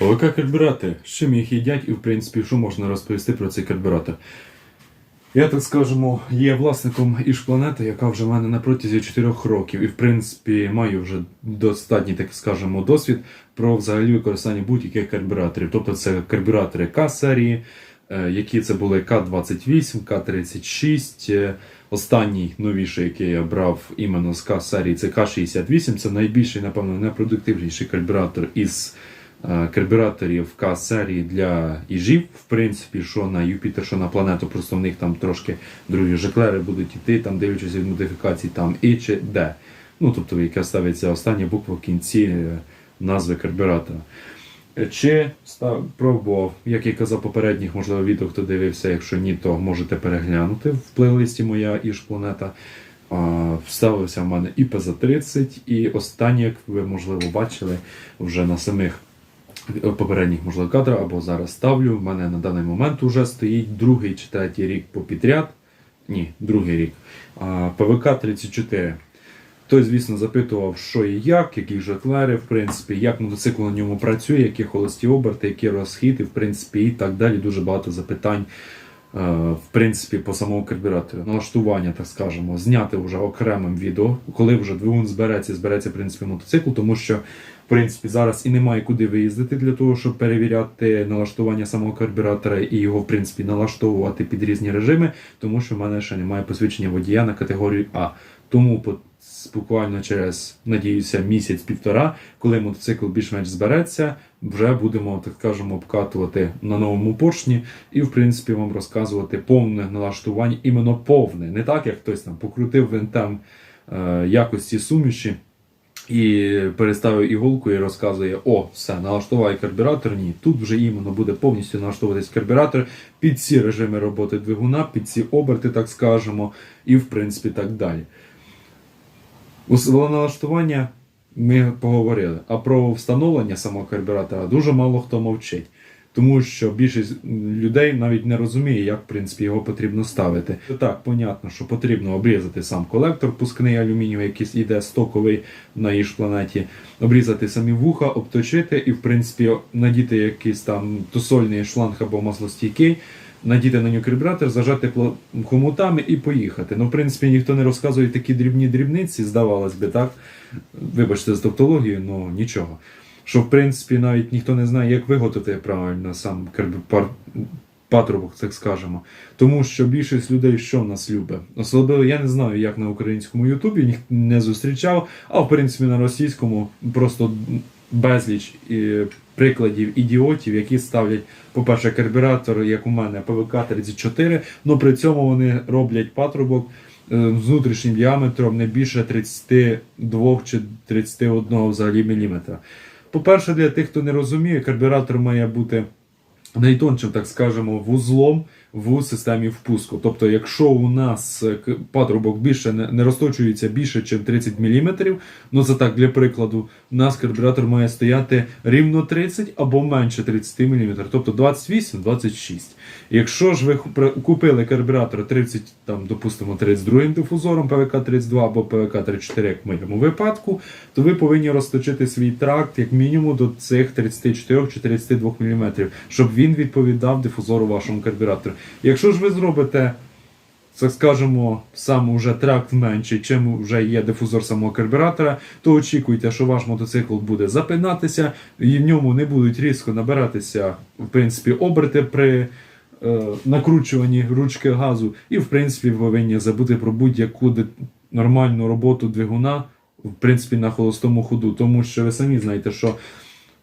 ПВК карбюратор. З чим їх їдять і в принципі що можна розповісти про цей карбюратор? Я так скажемо, є власником Ішпланети, яка вже в мене на протязі 4 років, і в принципі маю вже достатній, так скажемо, досвід про взагалі використання будь-яких карбюраторів. Тобто це карбюратори К-серії, е, які це були К-28, К-36. е, Останній новіший, який я брав іменно з К-серії, це К-68. Це найбільший, напевно, найпродуктивніший карбюратор із карбюраторів К-серії для їжів, в принципі, що на Юпітер, що на планету, просто в них там трошки другі жеклери будуть йти, там дивлячись від модифікацій, там І чи Д. Ну, тобто, яка ставиться остання буква в кінці е, назви карбюратора. Е, Чи став, пробував, як я казав попередніх, можливо, відео, хто дивився, якщо ні, то можете переглянути в плейлисті моя Іж-планета. Вставився в мене і ПЗ-30, і останнє, як ви можливо бачили вже на самих попередніх можливо кадрах, або зараз ставлю. В мене на даний момент вже стоїть другий чи третій рік по підряд. Ні, другий рік. А, ПВК-34. Хтось, звісно, запитував, що і як, які жеклери, в принципі, як мотоцикл на ньому працює, які холості оберти, які розхід, і в принципі, і так далі. Дуже багато запитань. е, В принципі, по самому карбюратору, налаштування, так скажемо, зняти вже окремим відео, коли вже двигун збереться, збереться в принципі мотоцикл, тому що принципі зараз і немає куди виїздити для того, щоб перевіряти налаштування самого карбюратора і його в принципі налаштовувати під різні режими, тому що в мене ще немає посвідчення водія на категорію А. Тому буквально через, надіюся, місяць-півтора, коли мотоцикл більш-менш збереться, вже будемо, так скажемо, обкатувати на новому поршні і, в принципі, вам розказувати повне налаштування, іменно повне, не так, як хтось там покрутив винтом е, якості суміші. І переставив іголку і розказує: о, все, налаштувай карбюратор. Ні, тут вже іменно буде повністю налаштовуватись карбюратор під ці режими роботи двигуна, під ці оберти, так скажемо, і в принципі так далі. У налаштування ми поговорили. А про встановлення самого карбюратора дуже мало хто мовчить. Тому що більшість людей навіть не розуміє, як в принципі його потрібно ставити. Так, понятно, що потрібно обрізати сам колектор, пускний алюмінієвий, який йде стоковий на їж планеті, обрізати самі вуха, обточити і, в принципі, надіти якийсь там тусольний шланг або маслостійкий, надіти на нього карбюратор, зажати хомутами і поїхати. Ну, в принципі, ніхто не розказує такі дрібні дрібниці, здавалось би, так. Вибачте за тавтологію, ну нічого. Що, в принципі, навіть ніхто не знає, як виготовити правильно сам. Патрубок, так скажемо. Тому що більшість людей що нас любить? Особливо я не знаю, як на українському Ютубі, ніхто не зустрічав, а в принципі на російському просто безліч е, прикладів ідіотів, які ставлять, по-перше, карбюратор, як у мене, ПВК-34, але при цьому вони роблять патрубок е, з внутрішнім діаметром не більше 32 чи 31 взагалі міліметра. По-перше, для тих, хто не розуміє, карбюратор має бути найтоншим, так скажемо, вузлом в системі впуску. Тобто, якщо у нас е, патрубок більше не, розточується більше, ніж 30 мм, ну це так для прикладу, нас карбюратор має стояти рівно 30 або менше 30 мм, тобто 28-26. Якщо ж ви купили карбюратор 30, там, допустимо, 32 дифузором ПВК-32 або ПВК-34, як в моєму випадку, то ви повинні розточити свій тракт як мінімум до цих 34 чи 32 мм, щоб він відповідав дифузору вашому карбюратору. Якщо ж ви зробите, так скажемо, сам уже тракт менший, чим вже є дифузор самого карбюратора, то очікуйте, що ваш мотоцикл буде запинатися, і в ньому не будуть різко набиратися в принципі, оберти при е, накручуванні ручки газу, і в принципі ви повинні забути про будь-яку нормальну роботу двигуна в принципі на холостому ходу, тому що ви самі знаєте, що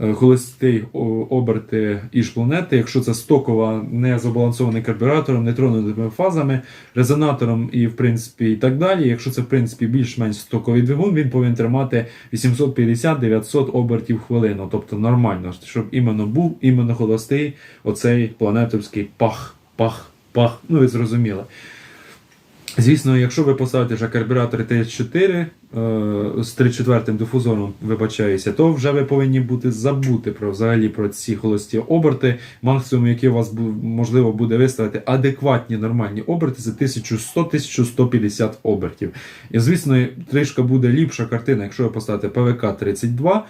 е, холості о- оберти іж планети, якщо це стокова, не забалансований карбюратором, нетронними фазами, резонатором і в принципі і так далі. Якщо це в принципі більш-менш стоковий двигун, він повинен тримати 850-900 обертів хвилину, тобто нормально, щоб іменно був іменно холостий оцей планетовський пах, пах, пах. Ну ви зрозуміли. Звісно, якщо ви поставите вже карбюратор Т4 е, з 3-4 дифузором, вибачаюся, то вже ви повинні бути забути про взагалі про ці холості оберти. Максимум, який у вас можливо буде виставити адекватні нормальні оберти, це 1100-1150 обертів. І звісно, трішки буде ліпша картина, якщо ви поставите ПВК 32.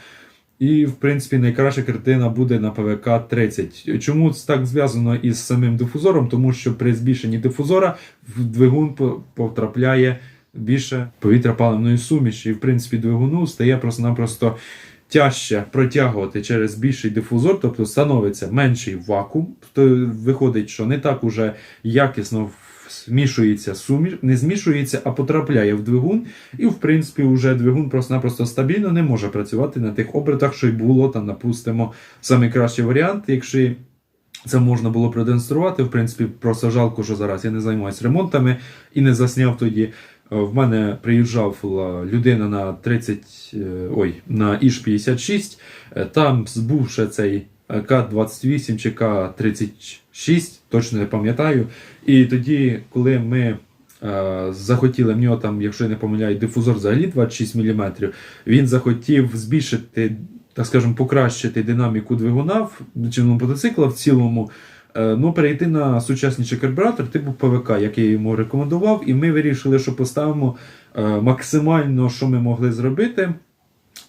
І, в принципі, найкраща картина буде на ПВК 30. Чому це так зв'язано із самим дифузором? Тому що при збільшенні дифузора в двигун потрапляє більше повітря паливної суміші. І, в принципі, двигуну стає просто-напросто тяжче протягувати через більший дифузор, тобто становиться менший вакуум. То виходить, що не так уже якісно змішується суміш, не змішується, а потрапляє в двигун. І, в принципі, вже двигун просто-напросто стабільно не може працювати на тих обертах, що й було там, напустимо, найкращий варіант, якщо це можна було продемонструвати. В принципі, просто жалко, що зараз я не займаюся ремонтами і не засняв тоді. Е, В мене приїжджала людина на 30, е, ой, на Іж 56. Е, Там був ще цей е, К-28 чи К-36, точно не пам'ятаю. І тоді, коли ми е, захотіли в нього там, якщо я не помиляю, дифузор взагалі 26 мм, він захотів збільшити, так скажемо, покращити динаміку двигуна в чинному мотоцикла в цілому. Е, Ну, перейти на сучасніший карбюратор типу ПВК, який я йому рекомендував, і ми вирішили, що поставимо е, максимально, що ми могли зробити.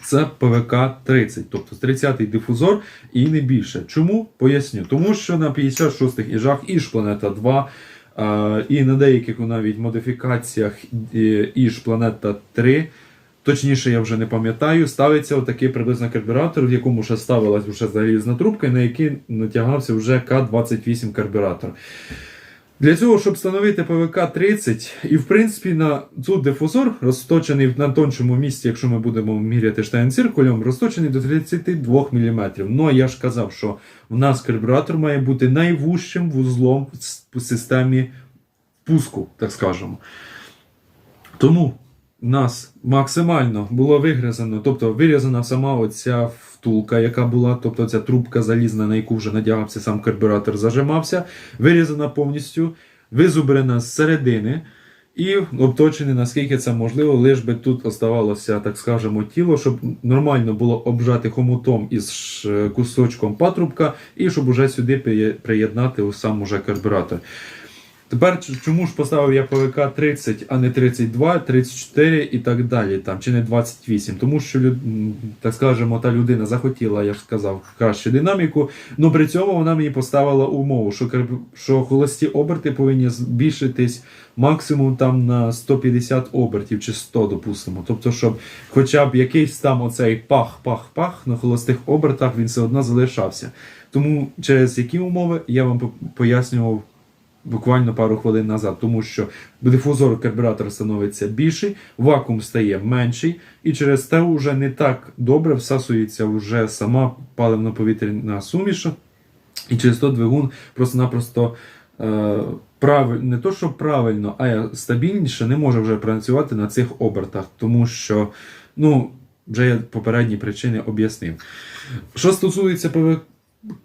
Це ПВК 30, тобто 30-й дифузор і не більше. Чому? Поясню. Тому що на 56-х іжах Іж Планета 2 е, і на деяких навіть модифікаціях е, Іж Планета 3, точніше я вже не пам'ятаю, ставиться отакий приблизно карбюратор, в якому ще ставилась вже залізна трубка, на який натягався вже К28 карбюратор. Для цього, щоб встановити ПВК 30, і в принципі на тут дифузор розточений на тоншому місці, якщо ми будемо міряти штайн-циркулем, розточений до 32 мм. Ну я ж казав, що в нас карбюратор має бути найвужчим вузлом в системі пуску, так скажемо. Тому нас максимально було вигризано, тобто вирізана сама оця втулка, яка була, тобто ця трубка залізна, на яку вже надягався сам карбюратор, зажимався, вирізана повністю, визубрена з середини і обточений, наскільки це можливо, лиш би тут оставалося, так скажемо, тіло, щоб нормально було обжати хомутом із кусочком патрубка, і щоб уже сюди приєднати сам уже карбюратор. Тепер чому ж поставив я ПВК 30, а не 32, 34 і так далі, там, чи не 28? Тому що, так скажемо, та людина захотіла, я ж сказав, кращу динаміку, але при цьому вона мені поставила умову, що, що холості оберти повинні збільшитись максимум там на 150 обертів чи 100, допустимо. Тобто, щоб хоча б якийсь там оцей пах-пах-пах на холостих обертах він все одно залишався. Тому через які умови я вам пояснював буквально пару хвилин назад, тому що дифузор карбюратора становиться більший, вакуум стає менший, і через те вже не так добре всасується вже сама паливно-повітряна суміш, і через то двигун просто-напросто е, правиль, не то, що правильно, а стабільніше не може вже працювати на цих обертах, тому що, ну, вже я попередні причини об'яснив. Що стосується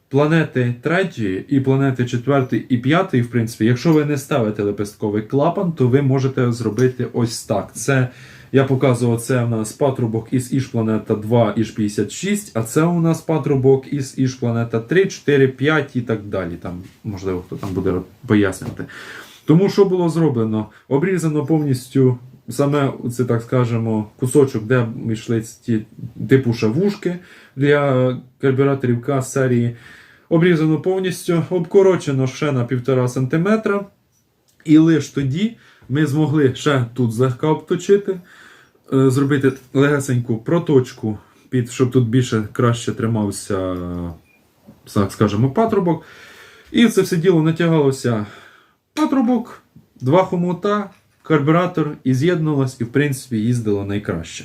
планети третьої і планети четвертої і п'ятої, в принципі, якщо ви не ставите лепестковий клапан, то ви можете зробити ось так. Це я показував це у нас патрубок із Іж Планета 2 Іж 56, а це у нас патрубок із Іж Планета 3, 4, 5 і так далі. Там, можливо, хто там буде пояснювати. Тому що було зроблено? Обрізано повністю саме це, так скажемо, кусочок, де йшли ті типу шавушки для карбюраторів К серії. Обрізано повністю, обкорочено ще на 1,5 см. І лише тоді ми змогли ще тут злегка обточити, е, зробити легесеньку проточку, під, щоб тут більше краще тримався, так скажемо, патрубок. І це все діло натягалося патрубок, два хомута, карбюратор і з'єднувалось, і в принципі їздило найкраще.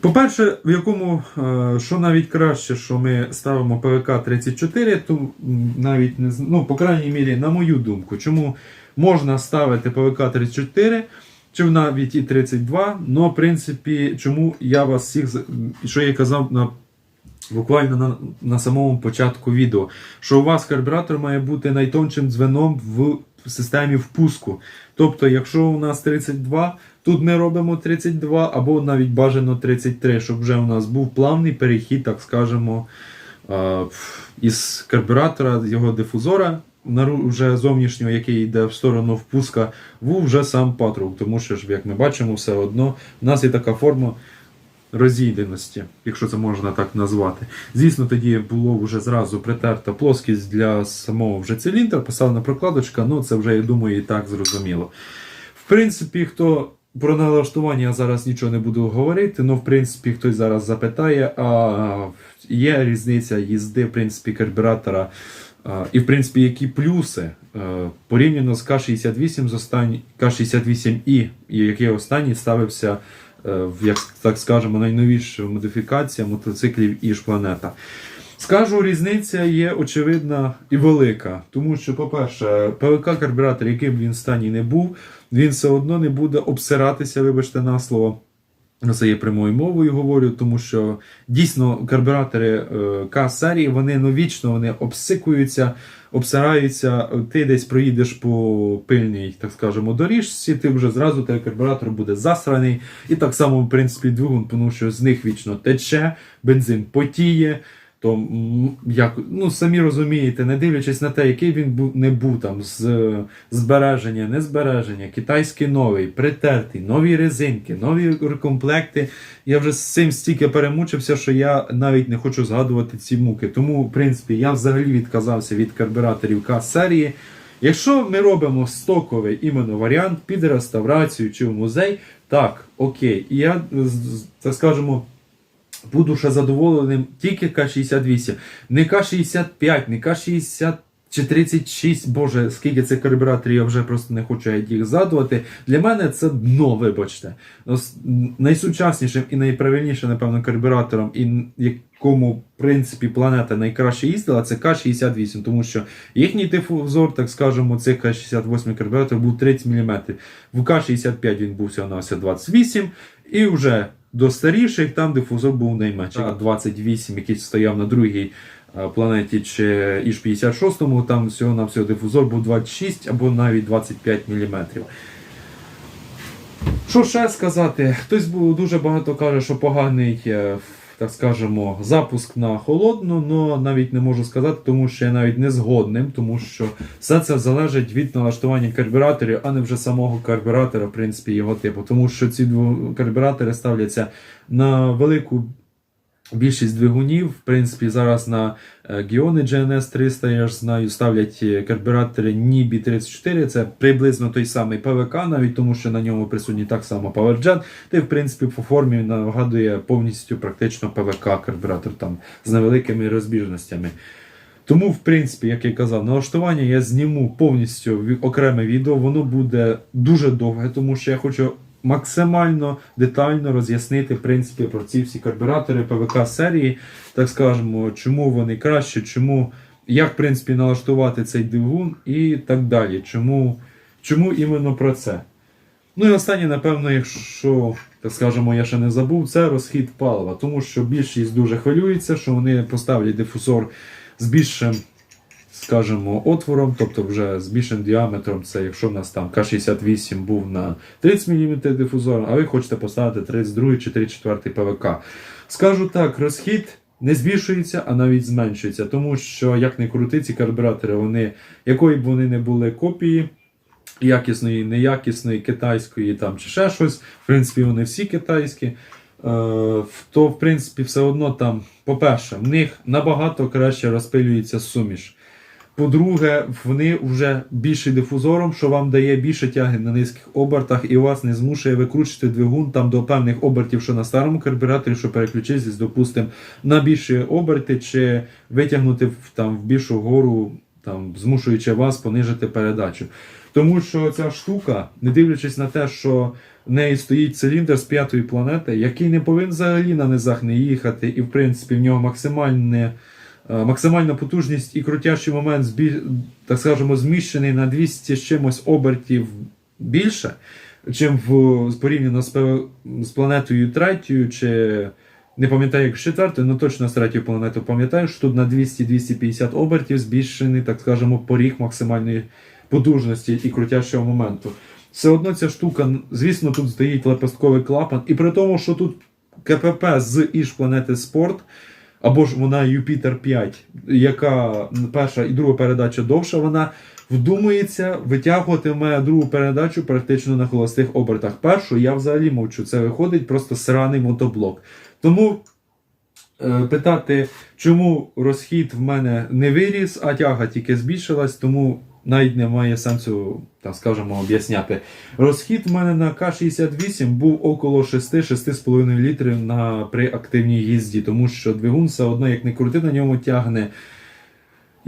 По-перше, в якому, е, що навіть краще, що ми ставимо ПВК 34, то навіть не ну, по крайній мірі, на мою думку, чому можна ставити ПВК 34, чи навіть і 32, але в принципі, чому я вас всіх, що я казав на буквально на, на самому початку відео, що у вас карбюратор має бути найтоншим дзвеном в системі впуску. Тобто, якщо у нас 32, тут ми робимо 32 або навіть бажано 33, щоб вже у нас був плавний перехід, так скажемо, із карбюратора, з його дифузора. Вже зовнішнього, який йде в сторону впуска, в вже сам патрубок, тому що ж, як ми бачимо, все одно в нас є така форма розійденості, якщо це можна так назвати. Звісно, тоді було вже зразу притерта плоскість для самого вже циліндра, поставлена прокладочка, ну це вже, я думаю, і так зрозуміло. В принципі, хто про налаштування я зараз нічого не буду говорити, ну, в принципі, хтось зараз запитає, а є різниця їзди, в принципі, карбюратора. І, в принципі, які плюси порівняно з К-68 з останній К-68І, і який останній ставився як так скажемо, найновіша модифікація мотоциклів Іж Планета. Скажу, різниця є очевидна і велика. Тому що, по-перше, ПВК карбюратор, яким він стані не був, він все одно не буде обсиратися, вибачте на слово. Ну, Це є прямою мовою говорю, тому що дійсно карбюратори е, К-серії вони новічно вони обсикуються, обсираються. Ти десь проїдеш по пильній, так скажемо, доріжці, ти вже зразу той карбюратор буде засраний. І так само, в принципі, двигун, тому що з них вічно тече, бензин потіє. То як ну самі розумієте, не дивлячись на те, який він був не був там з збереження, не збереження, китайський новий, притертий, нові резинки, нові комплекти. Я вже з цим стільки перемучився, що я навіть не хочу згадувати ці муки. Тому, в принципі, я взагалі відказався від карбюраторів К-серії. Якщо ми робимо стоковий іменно варіант під реставрацію чи в музей, так, окей. І я, так скажемо, буду ще задоволеним тільки К-68. Не К-65, не К-60 чи 36, боже, скільки цих карбюраторів, я вже просто не хочу їх згадувати. Для мене це дно, вибачте. Найсучаснішим і найправильнішим, напевно, карбюратором, і якому, в принципі, планета найкраще їздила, це К-68, тому що їхній дифузор, так скажемо, цих К-68 карбюраторів був 30 мм. В К-65 він був всього на 28 і вже до старіших там дифузор був найменший. Так. 28, який стояв на другій планеті чи іж 56-му, там всього на всього дифузор був 26 або навіть 25 мм. Що ще сказати? Хтось дуже багато каже, що поганий, е, так скажемо, запуск на холодну, але навіть не можу сказати, тому що я навіть не згодним, тому що все це залежить від налаштування карбюраторів, а не вже самого карбюратора, в принципі, його типу. Тому що ці карбюратори ставляться на велику Більшість двигунів, в принципі, зараз на е, Гіони GNS 300, я ж знаю, ставлять е, карбюратори NIBI 34. Це приблизно той самий ПВК, навіть тому що на ньому присутній так само PowerGen. Та й, в принципі, по формі нагадує повністю практично ПВК карбюратор там з невеликими розбіжностями. Тому, в принципі, як я казав, налаштування я зніму повністю окреме відео. Воно буде дуже довге, тому що я хочу максимально детально роз'яснити в принципі про ці всі карбюратори ПВК серії, так скажемо, чому вони краще, чому, як в принципі налаштувати цей двигун і так далі. Чому, чому іменно про це? Ну і останнє, напевно, якщо так скажемо, я ще не забув, це розхід палива, тому що більшість дуже хвилюється, що вони поставлять дифузор з більшим, скажімо, отвором, тобто вже з більшим діаметром. Це якщо в нас там К68 був на 30 мм дифузор, а ви хочете поставити 32 чи 34 ПВК. Скажу так, розхід. Не збільшується, а навіть зменшується, тому що як не крути, ці карбюратори, вони, якої б вони не були копії, якісної, неякісної, китайської там чи ще щось. В принципі, вони всі китайські. Е, то, в принципі, все одно там, по-перше, в них набагато краще розпилюється суміш. По-друге, вони вже більше дифузором, що вам дає більше тяги на низьких обертах і вас не змушує викручувати двигун там до певних обертів, що на старому карбюраторі, що переключитись, допустимо, на більші оберти, чи витягнути там, в більшу гору, там, змушуючи вас понижити передачу. Тому що ця штука, не дивлячись на те, що в неї стоїть циліндр з п'ятої планети, який не повинен взагалі на низах не їхати, і в принципі в нього максимальне. Е, Максимальна потужність і крутящий момент, так скажемо, зміщений на 200 з чимось обертів більше, чим в порівняно з, з планетою третьою, чи не пам'ятаю, як з четвертою, але точно з третьою планетою пам'ятаю, що тут на 200-250 обертів збільшений, так скажемо, поріг максимальної потужності і крутящого моменту. Все одно ця штука, звісно, тут стоїть лепестковий клапан, і при тому, що тут КПП з Іж планети Спорт. Або ж вона Юпітер 5, яка перша і друга передача довша, вона вдумується, витягуватиме другу передачу практично на холостих обертах. Першу я взагалі мовчу, це виходить просто сраний мотоблок. Тому е, питати, чому розхід в мене не виріс, а тяга тільки збільшилась, тому навіть немає сенсу, так скажемо, об'ясняти. Розхід в мене на К-68 був около 6-6,5 літрів на, при активній їзді, тому що двигун все одно, як не крути, на ньому тягне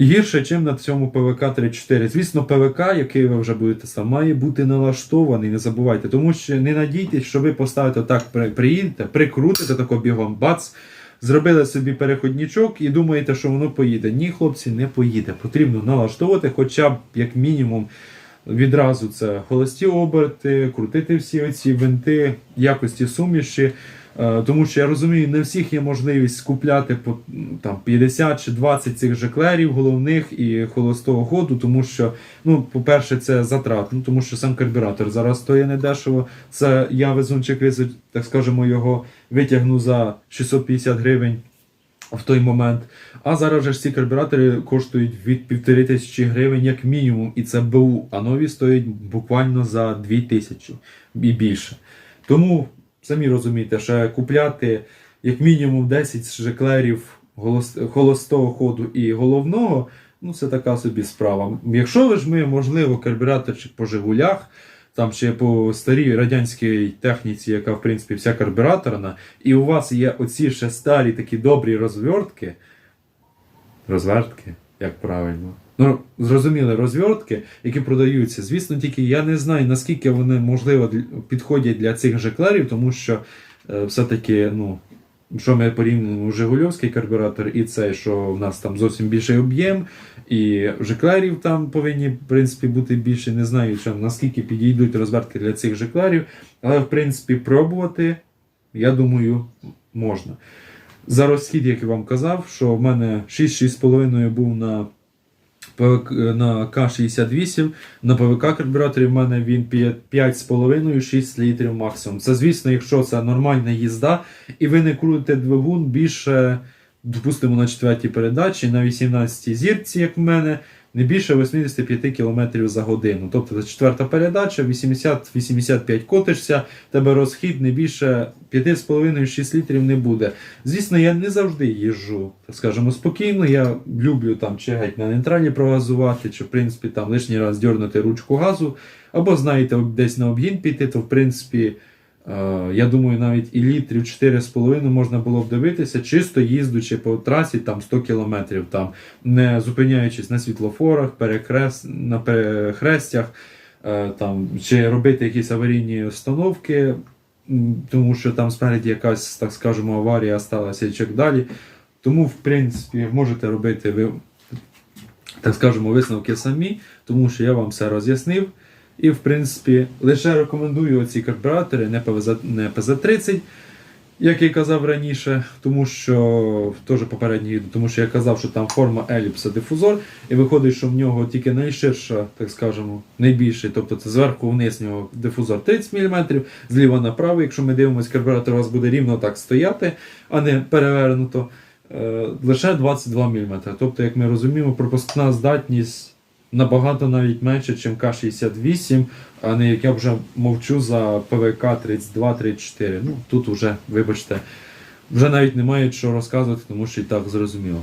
гірше, ніж на цьому ПВК 34. Звісно, ПВК, який ви вже будете сам, має бути налаштований, не забувайте, тому що не надійтесь, що ви поставите так, при- приїдете, прикрутите тако бігом, бац, зробили собі переходнічок і думаєте, що воно поїде. Ні, хлопці, не поїде. Потрібно налаштовувати, хоча б як мінімум. Відразу це холості оберти, крутити всі оці винти, якості суміші. Е, Тому що я розумію, не всіх є можливість купляти по там 50 чи 20 цих жеклерів головних і холостого ходу, тому що, ну, по-перше, це затрат, ну, тому що сам карбюратор зараз стоїть недешево. Це я везунчик везу, так скажемо, його витягну за 650 гривень в той момент. А зараз вже ж ці карбюратори коштують від півтори тисячі гривень як мінімум, і це БУ, а нові стоять буквально за 2 тисячі і більше. Тому самі розумієте, що купляти як мінімум 10 жеклерів холостого ходу і головного, ну це така собі справа. Якщо ж ми, можливо, карбюраторчик по Жигулях, там ще по старій радянській техніці, яка в принципі вся карбюраторна, і у вас є оці ще старі такі добрі розвертки. Розвертки, як правильно. Ну, зрозуміли, розвертки, які продаються. Звісно, тільки я не знаю, наскільки вони можливо підходять для цих жеклерів, тому що е, все-таки, ну, що ми порівнюємо Жигульовський карбюратор і цей, що в нас там зовсім більший об'єм, і жеклерів там повинні, в принципі, бути більше. Не знаю, що, наскільки підійдуть розвертки для цих жеклерів, але, в принципі, пробувати, я думаю, можна. За розхід, як я вам казав, що в мене 6-6,5 був на на К68, на ПВК карбюраторі в мене він 5,5-6 літрів максимум. Це, звісно, якщо це нормальна їзда, і ви не крутите двигун більше, допустимо, на 4 передачі, на 18 зірці, як в мене, не більше 85 км за годину. Тобто це четверта передача, 80-85 котишся, тебе розхід не більше 5,5-6 літрів не буде. Звісно, я не завжди їжджу, так скажемо, спокійно. Я люблю там чи геть на нейтралі прогазувати, чи в принципі там лишній раз дьорнути ручку газу, або знаєте, десь на обгін піти, то в принципі. Е, Я думаю, навіть і літрів 4,5 можна було б дивитися, чисто їздучи по трасі там 100 кілометрів, там, не зупиняючись на світлофорах, перекрес... на перехрестях, е, там, чи робити якісь аварійні установки, тому що там спереді якась, так скажемо, аварія сталася і так далі. Тому, в принципі, можете робити ви, так скажемо, висновки самі, тому що я вам все роз'яснив. І, в принципі, лише рекомендую ці карбюратори, не ПВЗ, не ПЗ-30, як я казав раніше, тому що теж попередній тому що я казав, що там форма еліпса дифузор, і виходить, що в нього тільки найширша, так скажемо, найбільший, тобто це зверху вниз в нього дифузор 30 мм, зліва направо, якщо ми дивимося, карбюратор у вас буде рівно так стояти, а не перевернуто. е, Лише 22 мм. Тобто, як ми розуміємо, пропускна здатність набагато навіть менше, ніж К68, а не як я вже мовчу за ПВК 32-34. Ну, тут вже, вибачте, вже навіть немає що розказувати, тому що і так зрозуміло.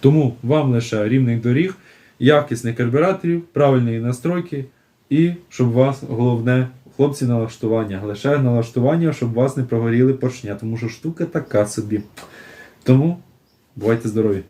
Тому вам лише рівних доріг, якісних карбюраторів, правильної настройки і щоб вас головне, хлопці, налаштування. Лише налаштування, щоб вас не прогоріли поршня, тому що штука така собі. Тому бувайте здорові!